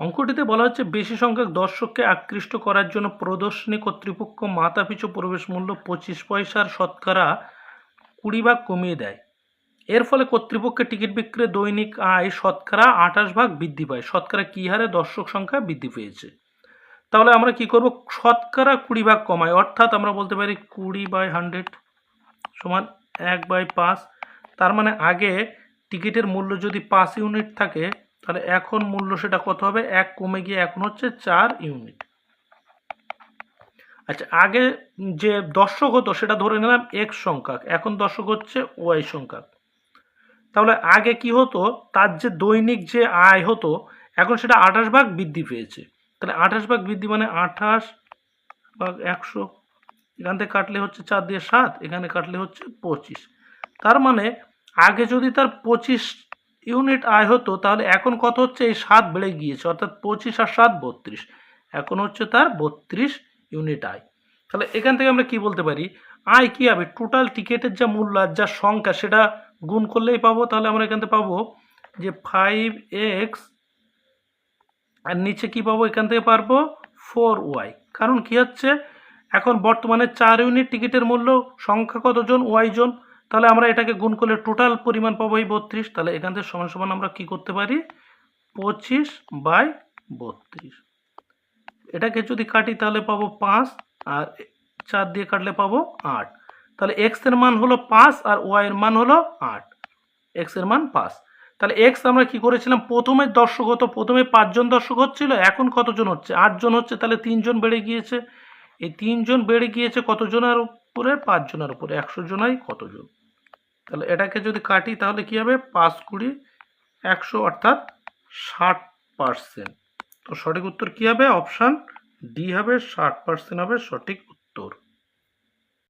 অঙ্কটিতে বলা হচ্ছে বেশি সংখ্যক দর্শককে আকৃষ্ট করার জন্য প্রদর্শনী কর্তৃপক্ষ মাথাপিছু প্রবেশ মূল্য পঁচিশ পয়সার শতকরা কুড়ি ভাগ কমিয়ে দেয়। এর ফলে কর্তৃপক্ষের টিকিট বিক্রি দৈনিক আয় শতকরা আঠাশ ভাগ বৃদ্ধি পায়। শতকরা কী হারে দর্শক সংখ্যা বৃদ্ধি পেয়েছে? তাহলে আমরা কি করব? শতকরা কুড়ি ভাগ কমাই অর্থাৎ আমরা বলতে পারি কুড়ি বাই হান্ড্রেড সমান এক বাই পাঁচ। তার মানে আগে টিকিটের মূল্য যদি পাঁচ ইউনিট থাকে তাহলে এখন মূল্য সেটা কত হবে? এক কমে গিয়ে এখন হচ্ছে চার ইউনিট আচ্ছা আগে যে দর্শক হতো সেটা ধরে নিলাম এক্স সংখ্যক, এখন দর্শক হচ্ছে ওয়াই সংখ্যক। তাহলে আগে কি হতো? তার যে দৈনিক যে আয় হতো, এখন সেটা আঠাশ ভাগ বৃদ্ধি পেয়েছে। তাহলে আঠাশ ভাগ বৃদ্ধি মানে আঠাশ ভাগ একশো। এখান থেকে কাটলে হচ্ছে চার দিয়ে সাত, এখানে কাটলে হচ্ছে পঁচিশ। তার মানে আগে যদি তার পঁচিশ ইউনিট আয় হতো, তাহলে এখন কত হচ্ছে? এই সাত বেড়ে গিয়েছে, অর্থাৎ পঁচিশ আর সাত বত্রিশ। এখন হচ্ছে তার বত্রিশ ইউনিট আয়। তাহলে এখান থেকে আমরা কি বলতে পারি? আয় কী হবে? টোটাল টিকিটের যা মূল্য আর যা সংখ্যা, সেটা গুণ করলেই পাবো। তাহলে আমরা এখান থেকে পাবো যে ফাইভ এক্স আর নিচে কি পাবো? এখান থেকে পারব ফোর ওয়াই কারণ কি হচ্ছে? এখন বর্তমানে চার ইউনিট টিকিটের মূল্য, সংখ্যা কতজন? ওয়াই জন। তাহলে আমরা এটাকে গুণ করলে টোটাল পরিমাণ পাবো এই বত্রিশ, তাহলে এখান থেকে সমান সমান আমরা কি করতে পারি? পঁচিশ বাই বত্রিশ। এটাকে যদি কাটি তাহলে পাবো পাঁচ, আর চার দিয়ে কাটলে পাবো আট। তাহলে এক্সের মান হলো পাঁচ আর ওয়াই এর মান হলো আট। এক্সের মান পাঁচ। তাহলে এক্স আমরা কি করেছিলাম? প্রথমে দর্শক হতো, প্রথমে পাঁচজন দর্শক হচ্ছিল, এখন কতজন হচ্ছে? আটজন হচ্ছে, তাহলে তিনজন বেড়ে গিয়েছে। এই তিনজন বেড়ে গিয়েছে কতজনের উপরে? পাঁচজনের উপরে। একশো জনাই কতজন? তাহলে এটাকে যদি কাটি তাহলে কি হবে? পাঁচ কুড়ি একশো অর্থাৎ ষাট পার্সেন্ট। তো সঠিক উত্তর কি হবে? অপশান ডি হবে, ষাট পার্সেন্ট হবে সঠিক উত্তর।